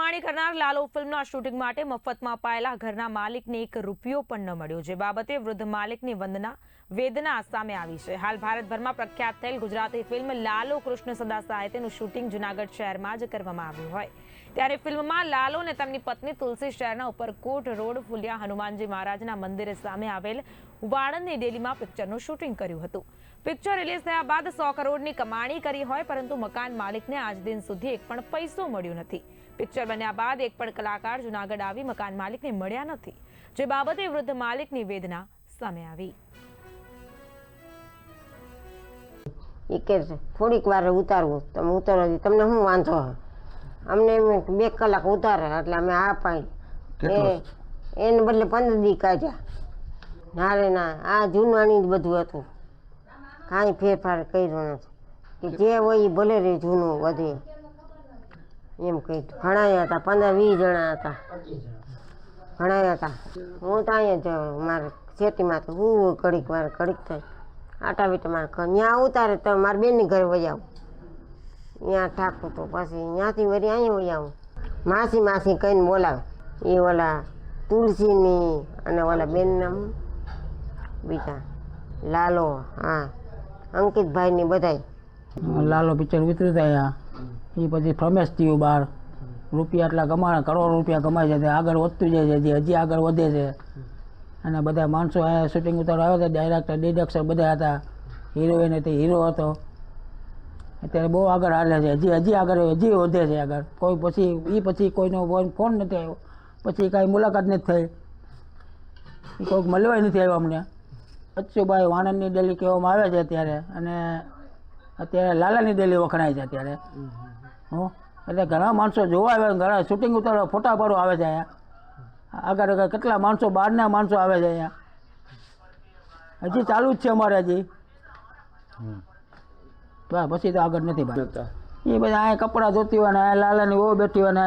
કમાણી કરનાર લાલો ફિલ્મના શૂટિંગ માટે મફતમાં અપાયેલા ઘરના માલિકને એક રૂપિયો પણ ન મળ્યો. જે બાબતે વૃદ્ધ માલિકની વંદના, વેદના સામે આવી છે. હાલ ભારતભરમાં પ્રખ્યાત થયેલ ગુજરાતી ફિલ્મ લાલો કૃષ્ણ સદા સાહિત્યનું શૂટિંગ જુનાગઢ શહેરમાં જ કરવામાં આવ્યું હોય. ત્યારે ફિલ્મમાં લાલો અને તેમની પત્ની તુલસી શહેરના ઉપરકોટ રોડ ફુલિયા હનુમાનજી મહારાજના મંદિરે સામે આવેલ વાળંદની ડેલીમાં પિક્ચરનું શૂટિંગ કર્યું હતું. પિક્ચર રિલીઝ થયા બાદ સો કરોડની કમાણી કરી હોય, પરંતુ મકાન માલિકને આજ દિન સુધી એક પણ પૈસો મળ્યો નથી. પિક્ચર બન્યા બાદ એક પણ કલાકાર જુનાગઢ આવી મકાન માલિકને મળ્યા નથી જે બાબતે વૃદ્ધ માલિકની વેદના સામે આવી. એ કે થોડીક વાર ઉતારવું તમે ઉતારો તમને શું વાંધો અમને બે કલાક ઉતારે એટલે અમે આ પાણી એ એને બદલે પંદર દી કાઢ્યા. ના રે ના આ જૂનવાણી જ બધું હતું. કાંઈ ફેરફાર કર્યો નથી. કે જે હોય એ ભલે રે જૂનું વધે. એમ કહી ભણાયા હતા પંદર વીસ જણા હતા. ભણાયા હતા હું તો અહીંયા જ, મારે ખેતીમાં તો હું ઘડીક વાર, ઘડીક થાય. આટા બીટા મારે ત્યાં ઉતારે તો મારા બેનની ઘરે વહી આવું. ત્યાં ઠાકું તો પછી ત્યાંથી વળી અહીંયા વહી આવું. માસી માસી કહીને બોલાવે. એ ઓલા તુલસીની અને ઓલા બેનના? બીજા લાલો, હા, અંકિતભાઈની બધાય. લાલો પિક્ચર ઉતરી થયા એ પછી ફ્રમેશ થયું બહાર રૂપિયા એટલા કમાણા, કરોડ રૂપિયા કમાય છે, તે આગળ વધતું જાય છે હજી હજી આગળ વધે છે. અને બધા માણસો અહીંયા શૂટિંગ ઉતારો આવ્યા હતા ડાયરેક્ટર ડિરેક્ટર બધા હતા. હિરોઈન હતી હીરો હતો. અત્યારે બહુ આગળ હાલે છે, હજી હજી આગળ, હજી વધે છે આગળ. કોઈ પછી એ પછી કોઈનો ફોન- નથી આવ્યો. પછી કાંઈ મુલાકાત નથી થઈ. કોઈક મળવાય નથી આવ્યો અમને. અચ્છુભાઈ વાણંદની ડેલી કહેવામાં આવે છે અત્યારે. અને અત્યારે લાલાની ડેલી વખણાય છે અત્યારે. હું? એટલે ઘણા માણસો જોવા આવે ઘણા શૂટિંગ ઉતારવા ફોટા પાડો આવે છે અહીંયા. આગળ આગળ કેટલા માણસો બહારના માણસો આવે છે અહીંયા. હજી ચાલુ જ છે અમારે હજી. બસ પછી તો આગળ નથી ભાગતા એ બધા અહીંયા કપડાં ધોતી હોય ને અહીંયા લાલાની બહુ બેઠી હોય ને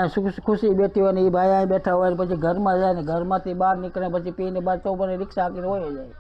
ખુશી બેઠી હોય ને એ ભાઈ અહીંયા બેઠા હોય પછી ઘરમાં જાય ને ઘરમાંથી બહાર નીકળે પછી પીને બહાર ચોપને રિક્ષા હાકીને હોય જાય.